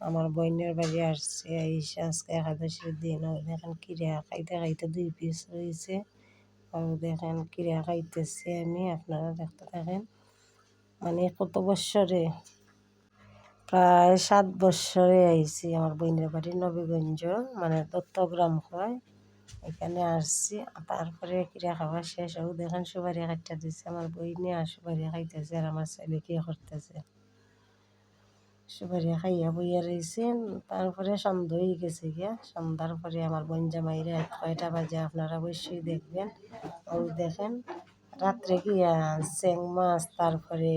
আমার বোনের বাড়ি আসছে আজকে একাদশীর দিন, ও দেখেন কিরা খাইতে খাইতে দুই পিস রয়েছে। ও দেখেন কিরা খাইতেছে, আমি আপনারা দেখতে থাকেন। মানে কত বৎসরে প্রায় সাত বৎসরে আইছি, আমার বোনের বাড়ি নবীগঞ্জ মানে দত্তগ্রাম হয়, এখানে আসছি। তারপরে কিরা খাওয়া শেষ হোক দেখেন সুপারি কাটটা দিচ্ছে আমার বইনে আর সুপারি খাইতেছে আর আমার ছেলে কি করতেছে। সুপারি খাইয়া বইয়া রয়েছে তারপরে সন্ধ্যা হয়ে গেছে গিয়া সন্ধ্যার পরে আমার বোন জামাইরা কয়টা বাজে আপনারা অবশ্যই দেখবেন। ওই দেখেন, রাত্রে গিয়া চেং মাছ, তারপরে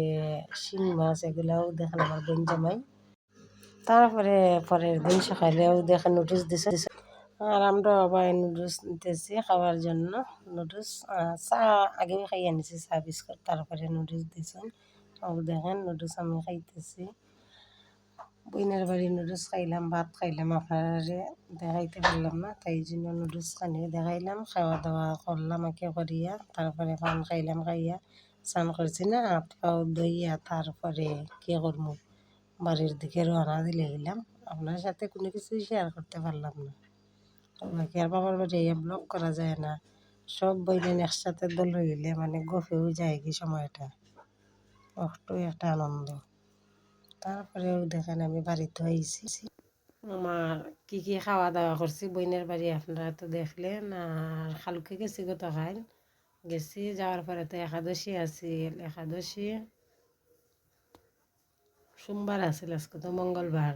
শিং মাছ, এগুলাও দেখেন আমার বোন জামাই। তারপরে পরের দিন সকালেও দেখেন নোটিশ দিছে আর আমরা আবার নুডলস নিতেছি খাওয়ার জন্য নুডলস চা আগে খাইয়ে নিছি, চা, বিস্কুট, তারপরে নুডলস দিছেন দেখেন নুডলস আমি খাইতেছি। বইনের বাড়ি নুডলস খাইলাম ভাত খাইলাম আপনারা দেখাইতে পারলাম না তাই জন্য নুডলস খানি দেখাইলাম খাওয়া দাওয়া করলাম একে করিয়া তারপরে পান খাইলাম খাইয়া স্নান করছি না হাত পাও দইয়া তারপরে কে করব বাড়ির দিকে রওনা দিলে গেলাম আপনার সাথে কোনো কিছুই শেয়ার করতে পারলাম না বাকি আর বাবার বাড়ি ব্লগ করা যায় না সব বইলেন একসাথে দল গেলে মানে গফেও যায় কি সময়টা একটু একটা আনন্দ তারপরেও দেখেন আমি বাড়িতে আইছি। আমার কি কি খাওয়া দাওয়া করছি বইনের বাড়ি আপনারা তো দেখলেন, আর খালুকে গেছি গতকাল। গেছি, যাওয়ার পরে তো একাদশী আছিল একাদশী সোমবার আছিল আজকে তো মঙ্গলবার।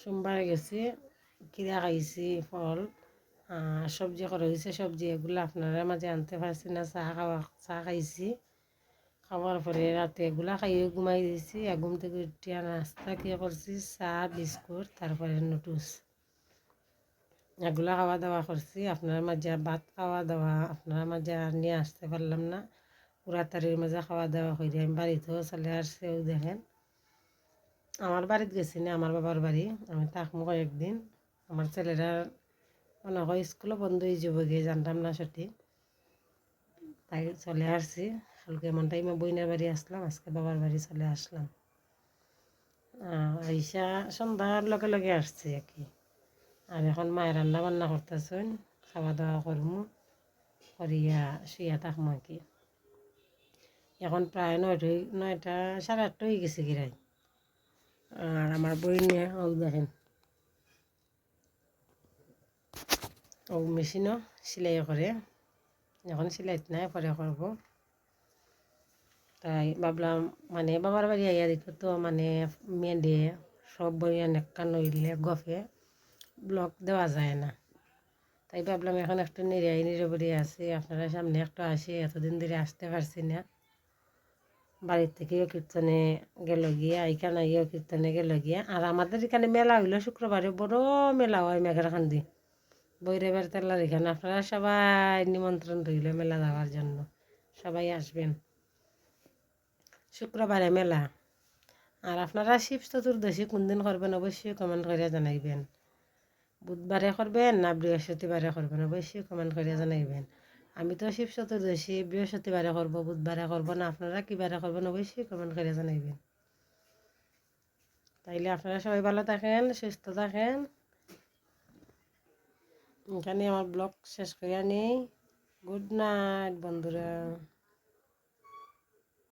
সোমবারে গেছি কিরা খাইছি, ফল সবজি করা হয়েছে, সবজি এগুলো আপনারা মাঝে আনতে পারছি না, চা খাওয়া, চা খাইছি। খাওয়ার পরে রাতে এগুলা খাইয়ে ঘুমাই দিয়েছি আর ঘুম থেকে উঠিয়া নাস্তা কি করছি, চা, বিস্কুট, তারপরে নুডলস। এগুলা খাওয়া দাওয়া করছি। আপনার মাঝে ভাত খাওয়া দাওয়া আপনার মাঝে আর নিয়ে আসতে পারলাম না। পুরা তারির মাঝে খাওয়া দাওয়া করে আমি বাড়িতেও চলে আসছেও দেখেন। আমার বাড়িতে গেছি না, আমার বাবার বাড়ি। আমি থাকব কয়েকদিন। আমার ছেলেরা মনে হয় স্কুলও বন্ধ হয়ে যাব গিয়ে জানতাম না সঠিক। তাই চলে আসছি। কালকে এমন টাইমে বইনের বাড়ি আসলাম, আজকে বাবার বাড়ি চলে আসলাম। আইসা সন্ধ্যার লগে লগে আসছি আর কি। আর এখন মায়ের রান্না বান্না করতেছেন খাওয়া দাওয়া করব করিয়া শুইয়া থাকব আর কি। এখন প্রায় নয়টা নয়টা, সাড়ে আটটা হয়ে গেছে গিরাই। আর আমার বই নিয়ে দেখেন। ও মেশিনও সেলাই করে। এখন সেলাইতে নাই, পরে করব তাই ভাবলাম মানে বাবার বাড়ি আইয়া দিত তো মানে মেয়েদে সব বই অনেকটা নইলে গফে, ব্লক দেওয়া যায় না। তাই ভাবলাম, এখন একটু নিরাই নিরবরি আছে, আপনারা সামনে একটু আসি, এতদিন ধরে আসতে পারছি না। বাড়ির থেকেও কীর্তনে গেল গিয়া এখানে আইয়াও কীর্তনে গেল গিয়া, আর আমাদের এখানে মেলা হইল শুক্রবারে, বড় মেলা হয় মেঘের খান্দি বৈরবের তেলার এখানে আপনারা সবাই নিমন্ত্রণ রইল মেলা যাওয়ার জন্য। সবাই আসবেন। শুক্রবারে মেলা। আর আপনারা শিব চতুর্দশী কোন দিন করবেন অবশ্যই কমেন্ট করে জানাইবেন। বুধবারে করবেন না বৃহস্পতিবারে করবেন অবশ্যই কমেন্ট করে জানাইবেন। আমি তো শিব চতুর্দশী বৃহস্পতিবারে করব, বুধবারে করব না, আপনারা কিবারে করবেন অবশ্যই কমেন্ট করে জানাইবেন। তাইলে আপনারা সবাই ভালো থাকেন, সুস্থ থাকেন। এখানে আমার ব্লগ শেষ করে নেই। গুড নাইট বন্ধুরা।